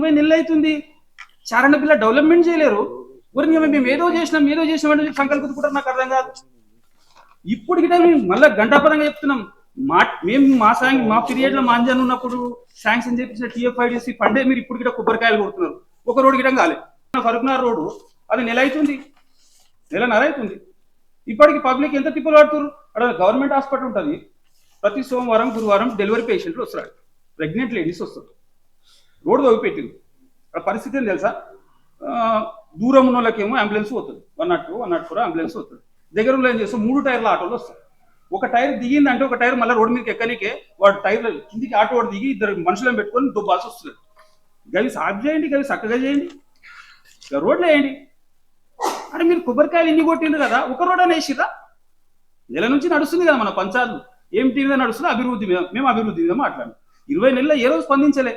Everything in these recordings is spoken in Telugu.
ఇరవై నెలలు అవుతుంది. చారణ పిల్ల డెవలప్మెంట్ చేయలేరు. గురించి మేము ఏదో చేసినాం ఏదో చేసినాం అని సంకల్పించుకుంటారు నాకు అర్థం కాదు. ఇప్పుడు గిట్ట మేము మళ్ళీ గంటాపరంగా చెప్తున్నాం. మా మేము మా సాంగ్ మా పీరియడ్లో మా అంజన్ ఉన్నప్పుడు శాంక్షన్ చేపించిన టీఎఫ్ఐడిసి పండే మీరు ఇప్పుడు గిట్ట కొబ్బరికాయలు కొడుతున్నారు. ఒక రోడ్డు గిటం కాలే. ఫరుకునార్ రోడ్డు అది నెల అవుతుంది. నెలన్నర అవుతుంది. ఇప్పటికి పబ్లిక్ ఎంత తిప్పలు పడుతున్నారు అక్కడ గవర్నమెంట్ హాస్పిటల్ ఉంటుంది. ప్రతి సోమవారం గురువారం డెలివరీ పేషెంట్లు వస్తారు. ప్రెగ్నెంట్ లేడీస్ వస్తారు. రోడ్డు తవ్విపెట్టింది అక్కడ పరిస్థితి ఏం తెలుసా? దూరం ఉన్న వాళ్ళకేమో అంబులెన్స్ పోతుంది. One nought two one nought four ambulance పోతుంది. దగ్గర ఏం చేస్తాం? మూడు టైర్ల ఆటోలు వస్తాయి ఒక టైర్ దిగిందంటే ఒక టైర్ మళ్ళీ రోడ్డు మీదకి ఎక్కనికే వాడు టైర్ కిందికి ఆటో వాడు దిగి ఇద్దరు మనుషులను పెట్టుకొని దుబ్బాల్సి వస్తుంది గవి సాఫ్ చేయండి గవి చక్కగా చేయండి. రోడ్లు వేయండి. అరే మీరు కొబ్బరికాయలు ఎన్ని కొట్టిండ్రు కదా ఒక రోడ్ అని వేసిరా నెల నుంచి నడుస్తుంది కదా మన పంచాయతీలు ఏం మీద నడుస్తుంది అభివృద్ధి మీద మేము అభివృద్ధి మీద మాట్లాడాం ఇరవై నెలల ఏ రోజు స్పందించలే.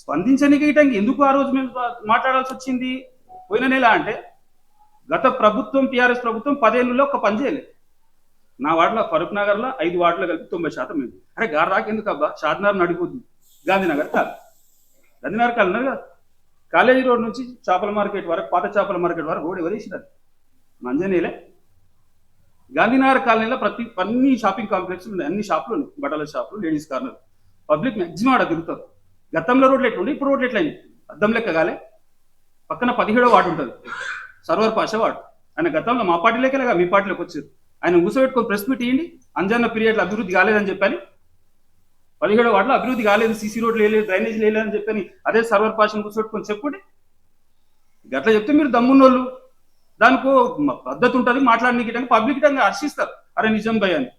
స్పందించడానికి ఇటంకి ఎందుకు ఆ రోజు మేము మాట్లాడాల్సి వచ్చింది? పోయిన నెల అంటే గత ప్రభుత్వం టీఆర్ఎస్ ప్రభుత్వం పదేళ్ళలో ఒక పని చేయలేదు. నా వార్డులో ఫరూక్ నగర్లో ఐదు వార్డులో కలిపి తొంభై శాతం ఉంది. అరే గారు రాకెందుకు అబ్బా షాద్నగర్ నడిపోద్ది గాంధీనగర్ కాదు. గాంధీనగర్ కాదు కదా. కాలేజీ రోడ్ నుంచి చేపల మార్కెట్ వరకు పాత చేపల మార్కెట్ వరకు రోడ్ ఎవరు వేసినారు? మంజనేలే గాంధీనగర్ కాలనీలో ప్రతి అన్ని షాపింగ్ కాంప్లెక్స్ ఉన్నాయి. అన్ని షాపులు ఉన్నాయి. బట్టల షాపులు లేడీస్ కార్నర్ పబ్లిక్ మ్యాక్సిమం ఆడ తిరుగుతారు. గతంలో రోడ్లు ఎట్లుండే? ఇప్పుడు రోడ్లు ఎట్లయింది? అద్దం లెక్క కాలే. పక్కన పదిహేడో వార్డు ఉంటుంది. సర్వర్ పాష వార్డు. ఆయన గతంలో మా పార్టీలోకి మీ పార్టీలోకి వచ్చారు. ఆయన కూర్చోబెట్టుకొని ప్రెస్ మీట్ ఇవ్వండి అంజన్న పీరియడ్లో అభివృద్ధి కాలేదని చెప్పని పదిహేడో వార్డులో అభివృద్ధి కాలేదు సీసీ రోడ్లు వేయలేదు డ్రైనేజ్ లేదని చెప్పని అదే సర్వర్ పాషను కూర్చోబెట్టుకొని చెప్పండి గట్లా చెప్తే మీరు దమ్మున్నోళ్ళు. దానికో పద్ధతి ఉంటుంది మాట్లాడడానికి పబ్లిక్ హర్షిస్తారు. అరే నిజం భయ అని.